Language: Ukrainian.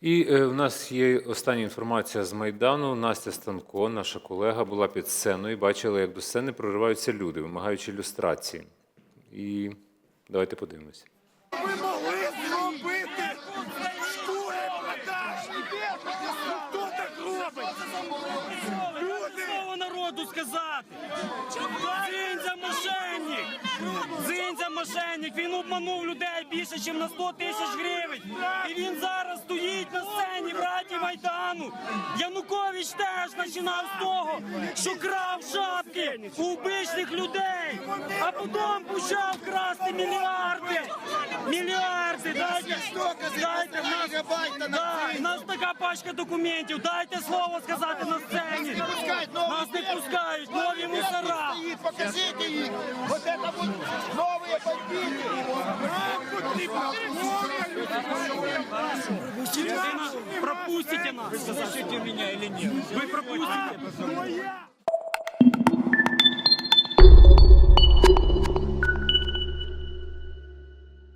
І е, в нас є остання інформація з Майдану. Настя Станко, наша колега, була під сценою і бачила, як до сцени прориваються люди, вимагаючи люстрації. І давайте подивимося. Ви могли зробити штурм продаж! Хто так робить? Люди! Слово народу сказати. Дзинзя мошенник. Дзинзя мошенник. Він обманув людей більше, ніж на 100 тисяч гривень. І він зараз стоїть Майдану. Янукович теж починав з того, що крав шапки у обичних людей, а потім почав красти мільярди. Мільярди. Дайте, дайте, нас, да, нас така пачка документів. Дайте слово сказати на сцені. Нас не пускають, нові мусора. Покажите их! Вы пропустите нет? Вы пропустите.